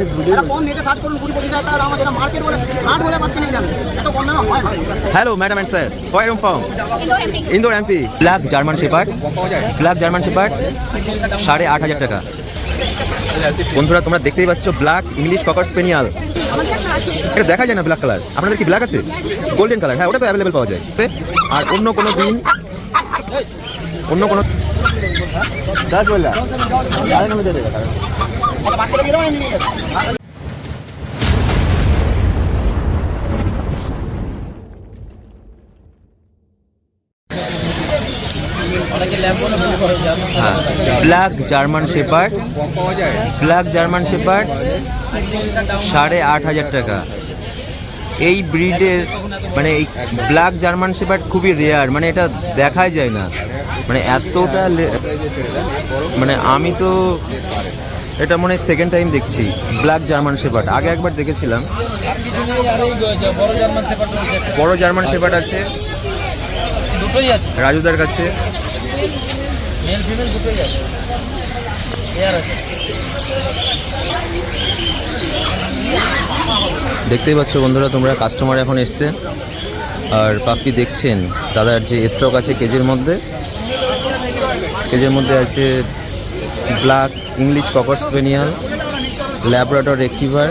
অনেক hello madam sir why am from Indore M P black German shepherd black German shepherd সাড়ে আট হাজার টাকা। বন্ধুরা তোমরা দেখতেই পাচ্ছ ব্ল্যাক ইংলিশ ককার স্পেনিয়াল এটা দেখা যায় না ব্ল্যাক কালার আপনাদের কি ব্ল্যাক আছে? গোল্ডেন কালার হ্যাঁ ওটা তো অ্যাভেলেবেল পাওয়া যায়। আর অন্য কোনো দিন অন্য কোনো দশ বললাম black German shepherd. Black German shepherd, সাড়ে আট হাজার টাকা। এই ব্রিডের মানে এই ব্ল্যাক জার্মান শেপার্ড খুবই রেয়ার মানে এটা দেখাই যায় না। মানে এতটা মানে আমি তো এটা মনে হয় সেকেন্ড টাইম দেখছি ব্ল্যাক জার্মান শেপার্ড আগে একবার দেখেছিলাম। বড় জার্মান শেপার্ড আছে। দুটোই আছে। রাজুদার কাছে। মেল ফিমেল দুটোই আছে। দেখতেই পাচ্ছ বন্ধুরা তোমরা কাস্টমার এখন এসছে। আর পাপ্পি দেখছেন দাদার যে স্টক আছে কেজের মধ্যে। কেজের মধ্যে আছে black English cocker spaniel labrador retriever.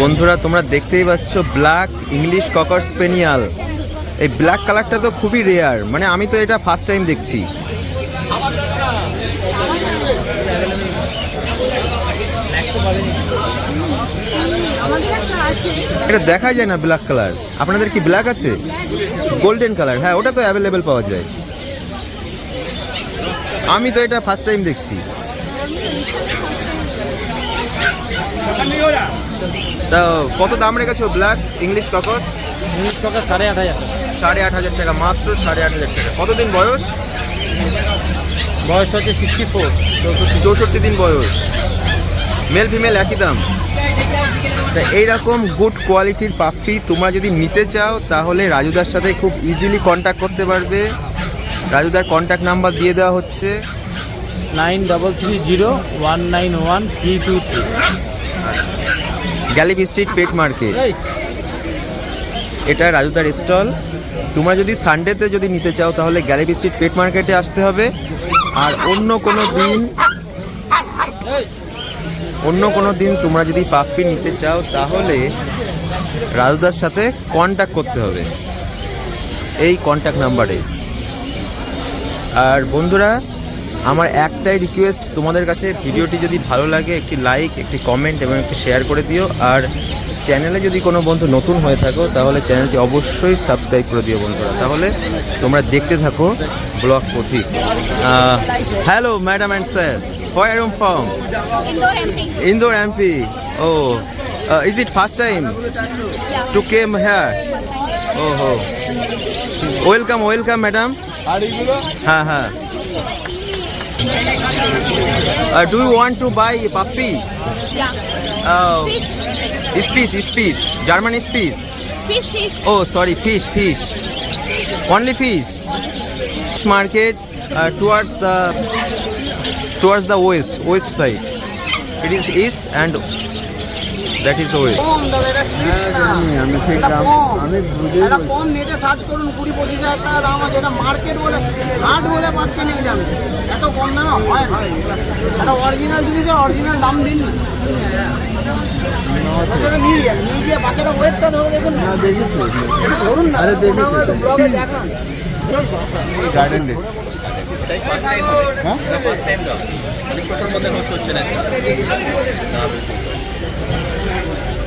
বন্ধুরা, তোমরা দেখতেই পাচ্ছ ব্ল্যাক ইংলিশ ককার স্পেনিয়াল এই ব্ল্যাক কালারটা তো খুবই রেয়ার মানে আমি তো এটা ফার্স্ট টাইম দেখছি। এটা দেখা যায় না ব্ল্যাক কালার আপনাদের কি ব্ল্যাক আছে? গোল্ডেন কালার হ্যাঁ ওটা তো অ্যাভেলেবেল পাওয়া যায়। আমি তো এটা ফার্স্ট টাইম দেখছি। তা কত দাম রেখেছো ব্ল্যাক ইংলিশ ককস ইংলিশ টকা সাড়ে আট হাজার সাড়ে আট হাজার টাকা মাত্র সাড়ে আট হাজার টাকা। কতদিন বয়স? বয়স হচ্ছে সিক্সটি ফোর চৌষট্টি দিন বয়স। মেল ফিমেল একই দাম। তা এইরকম গুড কোয়ালিটির পাপ্পি তোমরা যদি নিতে চাও তাহলে রাজুদার সাথে খুব ইজিলি কন্ট্যাক্ট করতে পারবে। রাজুদার কন্ট্যাক্ট নাম্বার দিয়ে দেওয়া হচ্ছে। Nine double three zero one nine one three two three Galiff street pet market এটা রাজুদার স্টল তোমরা যদি সানডেতে যদি নিতে চাও তাহলে গ্যালিপ স্ট্রিট পেট মার্কেটে আসতে হবে। আর অন্য কোনো দিন, অন্য কোনো দিন তোমরা যদি পাপ্পি নিতে চাও, তাহলে রাজুদার সাথে কন্ট্যাক্ট করতে হবে। এই কন্ট্যাক্ট নাম্বারে আর বন্ধুরা আমার একটাই রিকোয়েস্ট তোমাদের কাছে ভিডিওটি যদি ভালো লাগে একটি লাইক একটি কমেন্ট এবং একটি শেয়ার করে দিও আর চ্যানেলে যদি কোনো বন্ধু নতুন হয়ে থাকো তাহলে চ্যানেলটি অবশ্যই সাবস্ক্রাইব করে দিও বন্ধুরা তাহলে তোমরা দেখতে থাকো blog Pathik hello madam and sir where am from Indore MP. Oh, uh, is it first time to came here? Oh, oh. Welcome welcome, madam. হ্যাঁ ha. Uh, do you want to buy puppy? Oh, Spies, Spies, German Spies. Fish, fish. Oh, sorry, fish, fish. Only fish. Fish market uh, towards the towards the west, west side. It is east and এটা speed না। আমি ঠিক দাম আমি এটা কোন নেটে search করুন কুড়ি পঁচিশ হাজার টাকা দাম আছে এটা মার্কেট বলে হাট বলে পাচ্ছেন এই দামে। এত কম দামে হয় ভাই এটা অরিজিনাল জিনিসের অরিজিনাল দাম দিন। না বাচ্চাটা নিয়ে যান নিয়ে গিয়ে বাচ্চাটা ওয়েটটা ধরে দেখুন না। দেখেছি। ধরুন না। আরে দেখেছি, ব্লগে দেখান। গার্ডেন ডে হ্যাঁ? নো।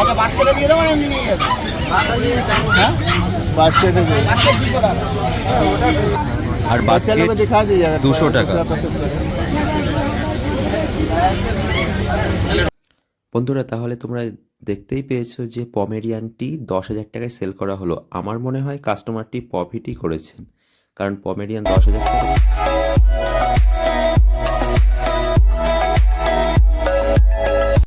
আচ্ছা বাস্কেটে দিয়ে এমনি মানে নিয়ে যাব। বাস্কেট হ্যাঁ? দুশো টাকা। আর বাস্কেট দেখা দিয়ে দুশো টাকা। বন্ধুরা তাহলে তোমরা দেখতেই পেয়েছ যে পমেরিয়ানটি দশ হাজার টাকায় সেল করা হলো। আমার মনে হয় কাস্টমারটি প্রফিটই করেছেন। কারণ পমেরিয়ান দশ হাজার টাকা